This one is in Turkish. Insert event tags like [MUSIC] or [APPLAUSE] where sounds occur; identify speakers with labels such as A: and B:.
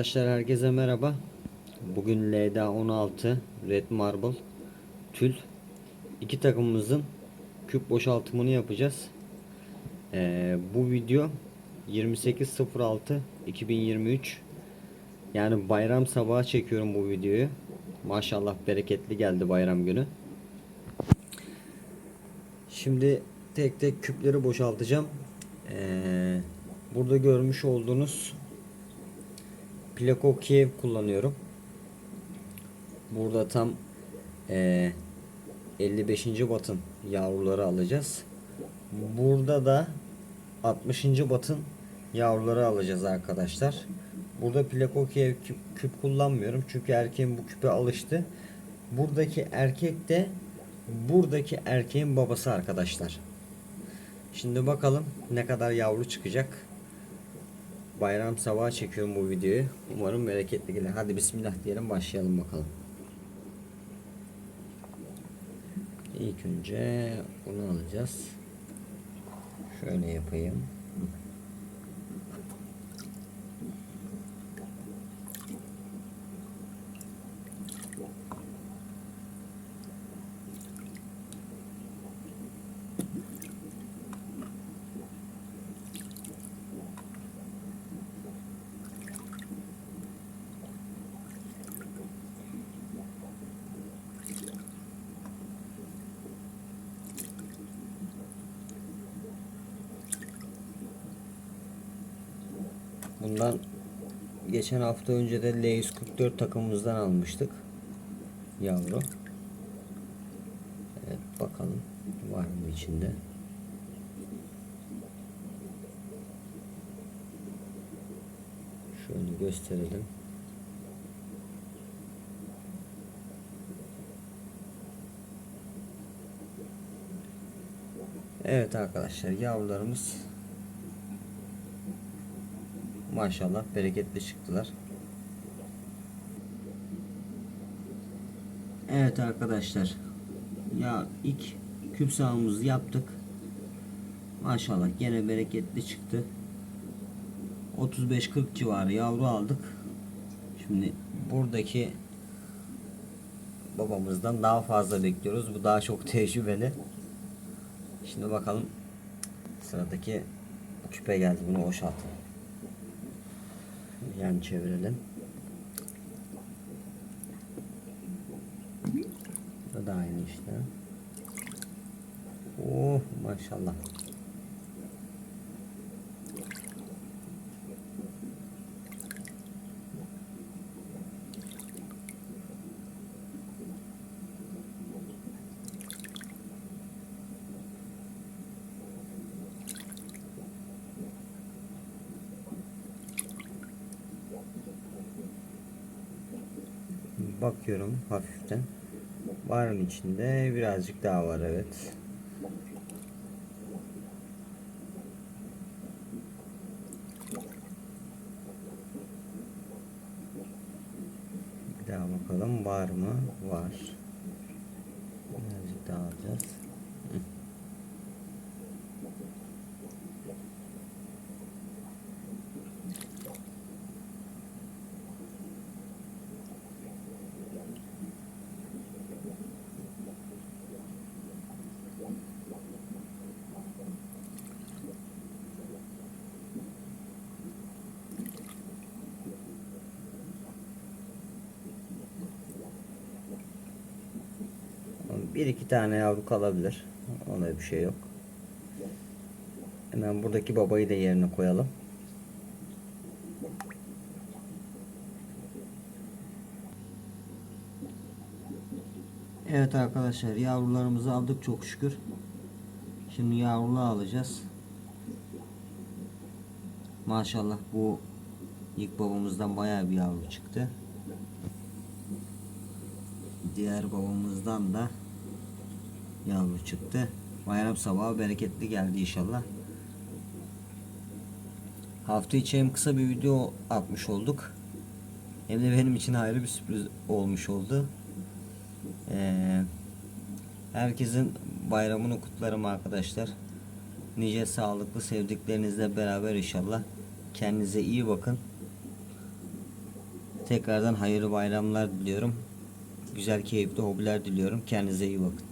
A: Arkadaşlar herkese merhaba. Bugün LDA 16 Red Marble tül iki takımımızın küp boşaltımını yapacağız. Ee, bu video 28.06.2023 yani bayram sabahı çekiyorum bu videoyu. Maşallah bereketli geldi bayram günü. Şimdi tek tek küpleri boşaltacağım. Ee, burada görmüş olduğunuz Plako Kiev kullanıyorum. Burada tam eee 55. batın yavruları alacağız. Burada da 60. batın yavruları alacağız arkadaşlar. Burada Plako Kiev küp, küp kullanmıyorum. Çünkü erkeğin bu küpe alıştı. Buradaki erkek de buradaki erkeğin babası arkadaşlar. Şimdi bakalım ne kadar yavru çıkacak. Bayram sabahı çekiyorum bu videoyu. Umarım bereketli gelir. Hadi bismillah diyelim başlayalım bakalım. İlk önce bunu alacağız. Şöyle yapayım. Bundan geçen hafta önce de L144 takımımızdan almıştık. Yavru. Evet bakalım var mı içinde. Şöyle gösterelim. Evet arkadaşlar yavrularımız Maşallah bereketli çıktılar. Evet arkadaşlar. Ya ilk küp sahamızı yaptık. Maşallah gene bereketli çıktı. 35-40 civarı yavru aldık. Şimdi buradaki babamızdan daha fazla bekliyoruz. Bu daha çok [LAUGHS] tecrübeli. Şimdi bakalım sıradaki küpe geldi. Bunu boşaltalım. Yan çevirelim. Bu da aynı işte. Oh maşallah. Bakıyorum hafiften. Var mı içinde? Birazcık daha var evet. Bir daha bakalım var mı? Var. Birazcık daha alacağız. Bir iki tane yavru kalabilir. Ona bir şey yok. Hemen buradaki babayı da yerine koyalım. Evet arkadaşlar yavrularımızı aldık çok şükür. Şimdi yavrulu alacağız. Maşallah bu ilk babamızdan bayağı bir yavru çıktı. Diğer babamızdan da yavru çıktı. Bayram sabahı bereketli geldi inşallah. Hafta içi hem kısa bir video atmış olduk. Hem de benim için ayrı bir sürpriz olmuş oldu. Ee, herkesin bayramını kutlarım arkadaşlar. Nice sağlıklı sevdiklerinizle beraber inşallah. Kendinize iyi bakın. Tekrardan hayırlı bayramlar diliyorum. Güzel keyifli hobiler diliyorum. Kendinize iyi bakın.